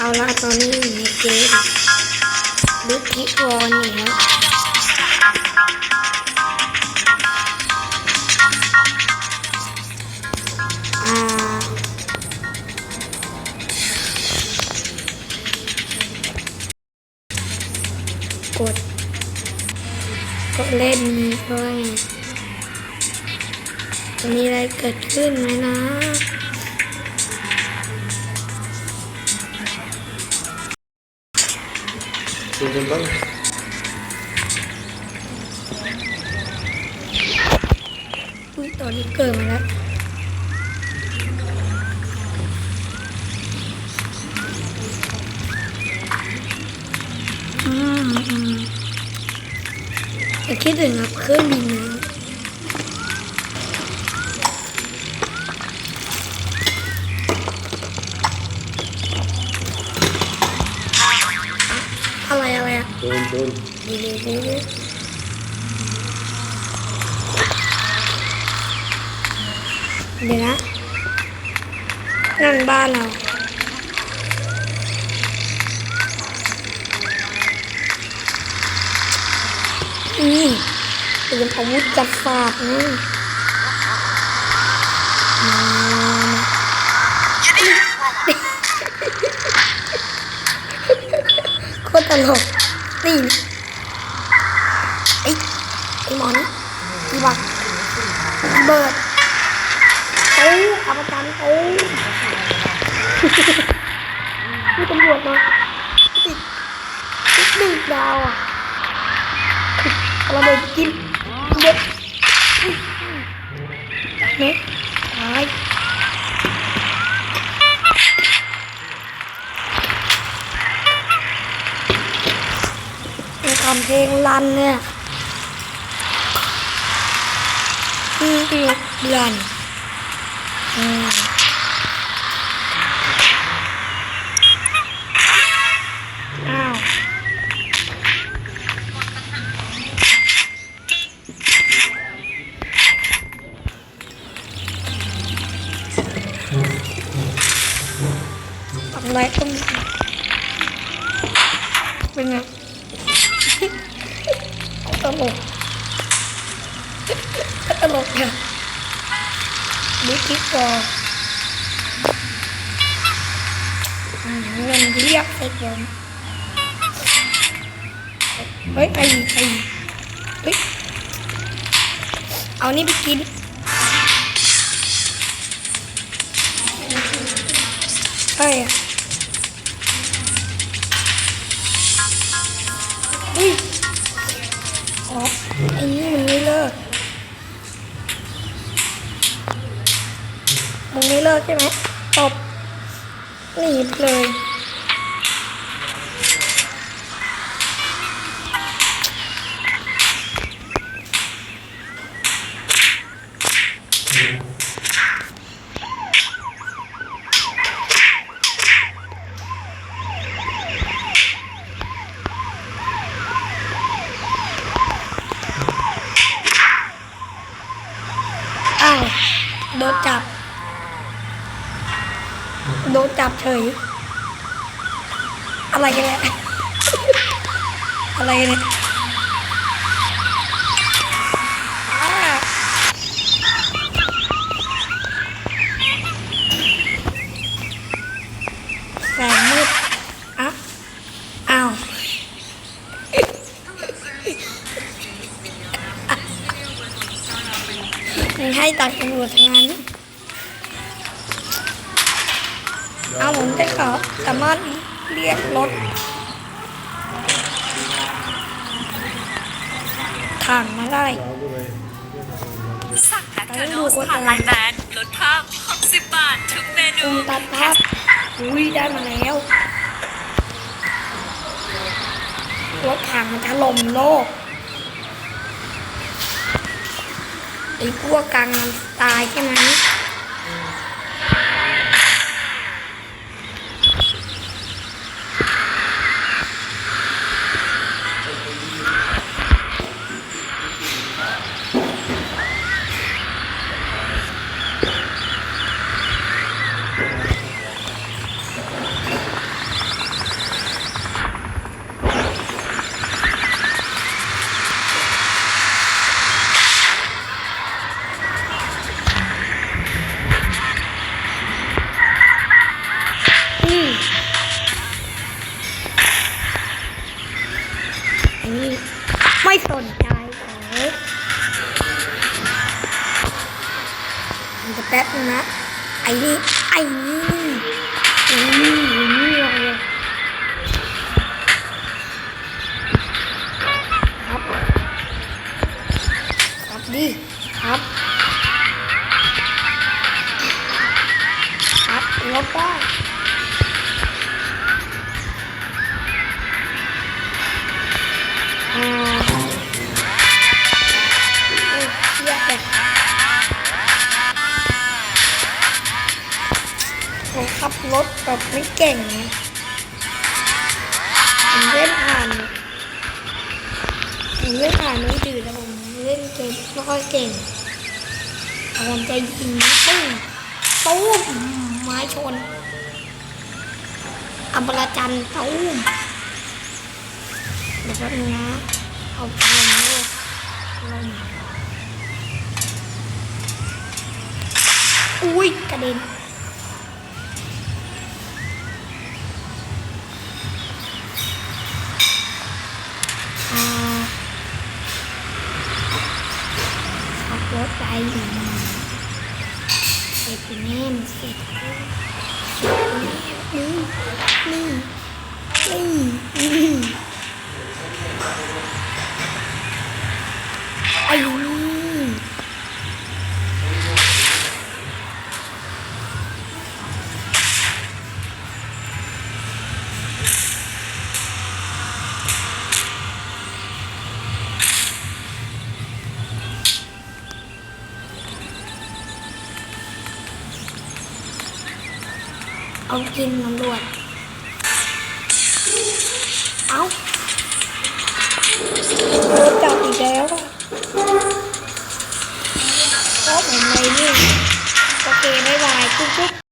เอาละตอนนี้อยู่ในเกมลุกทิวอนอยู่แล้วอ่ากดกดเล่นด้วยมีอะไรเกิดขึ้นไหมนะ ดูบนบ้างอุ้ยตอนนี้เกิดมาแล้วอืมอืมแต่คิดถึงครับเครื่องบินนะ อะไรอะโดนโดนเดี๋ยวนะ นั่นบ้านเรานี่เตรียมอาวุธจัดฝากนะมาโคตรตลก นี่ไอ้ไอ้หมอนี่อีบักเบิร์ดโอ้อาจารย์โอ้นี่ตำรวจมาติดติดหนึ่งดาวอะเราไปกินเด็ดเม็ดตาย ทำเพลงรันเนี่ยอืมเพลงรันอืมอ้าวทำไรต้องเป็นไง ตลกตลกเนี่ยดิคิกออืมเงินเรียกเสร็จแล้วเฮ้ยไอ้ไอ้เฮ้ยเอานี่ไปกินใช่อ อุ้ยอ๋อไอ้นี่มันไม่เลิกมึงไม่เลิกใช่ไหมตบหนีเลย อ้าวโดนจับ โดนจับเฉย อะไรกันเนี่ยอะไรกันเนี่ย ได้ขอสามารถเรียกรถถังมาได้เอาด้วยสั่งแมคโดนัลด์ผ่านไลน์แมนลดเพิ่ม60 บาททุกเมนูอุ้มตัดภาพอุ้ยได้มาแล้วรถถังมันถล่มโลกไอ้พวกกลางมันตายใช่ไหม แป๊บนะไอ้นี่ไอ้นี่ไอ้นี่ไอ้นี่เลยครับ ครับดิครับ เก่งไงผมเล่นผ่านผมเล่นผ่านมือถือแต่ผมเล่นเกมไม่ค่อยเก่งผมจะยิงปึ้งตู้มไม้ชนอัมราจันตู้มเดี๋ยวแป๊บนึงนะเอาลงโลกลงอุ้ยกระเด็น ไปอยู่เสร็จแน่มนเสร็จแล้วเสร็จแล้วนี่นี่ ของกินตำรวจเอาโดนจับอีกแล้วก็เพราะผมเลยนี่โอเคบ๊ายบายกุ๊กชุก